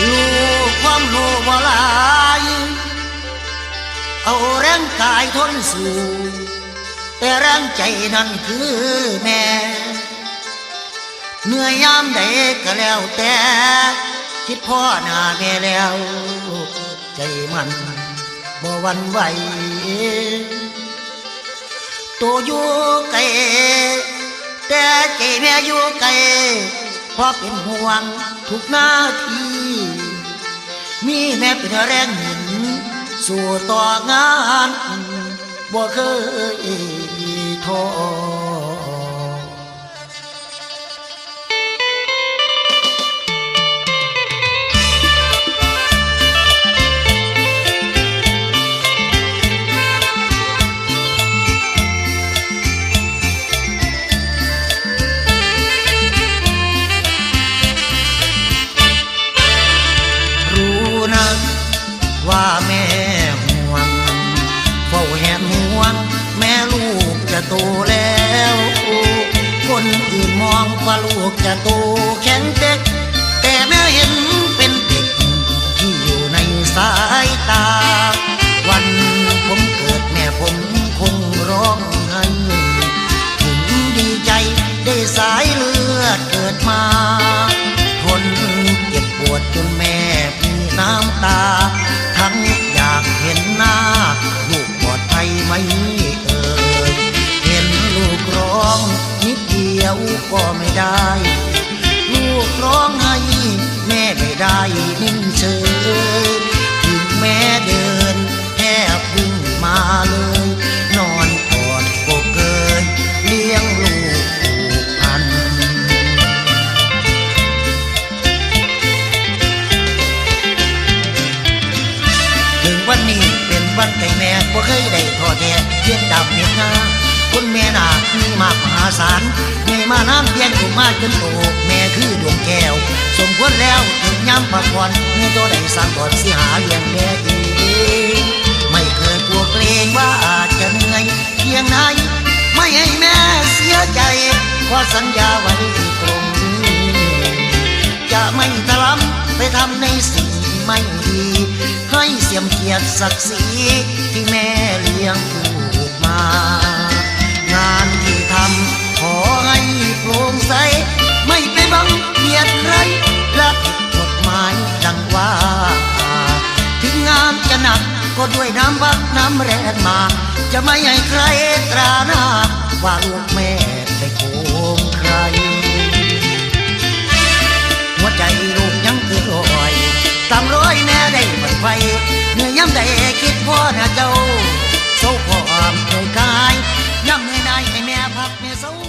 ลูกความรู้บ่หลายเอาแรงกายทนสู้แต่แรงใจนั่นคือแม่เหนื่อยยามใดก็แล้วแต่ คิดพ่อหน้าแม่แล้ว ใจมันบ่วันไหวตัวอยู่ไกลแต่ใจแม่อยู่ไกลเพราะเป็นห่วงทุกนาที มีแม่เป็นแรงหนุนสู่ต่องานบ่เคยท้อ ลูกจะโตแล้ว คนอื่นมองว่าลูกจะโตแข็งเด็ก ดเดียวก็ไม่ได้ลูกร้องให้แม่ไม่ได้นิ่งเฉยถึงแม่เดินแทบวิ่งมาเลย นอนกอดก็เกินเลี้ยงลูกผูกพัน ถึงวันนี้เป็นวันไก่แม่บ่เคยได้ทอแท้เพียงดำเม็ดหน้าคนแม่นาคมีมากมหาศาลแม่ มาน้ำเพียงอุมาจนโตแม่คือดวงแก้ว สมควรแล้วถึงย้ำพักผ่อนเมื่อตัวได้สั่งก่อนสิหาเลี้ยงแม่เองไม่เคยกลัวเกรงว่าอาจจะเหนื่อยเพียงไหนไม่ให้แม่เสียใจเพราะสัญญาไว้ตรงนี้จะไม่ตะล้ำไปทำในสิ่งไม่ดีให้เสียมเกียรติศักดิ์ศรีที่แม่เลี้ยงลู ก็ด้วยน้ำบักน้ำแรงมา จะไม่ให้ใครตราหน้าว่าลูกแม่ไปโกงใคร หัวใจลูกยังคือลอยตามร้อยแม่ได้หมดไฟเมื่อย่ำใดคิดพ่อนะเจ้าโซ่ความเคยกายย่ำเมื่อนายให้แม่พักแม่เศร้า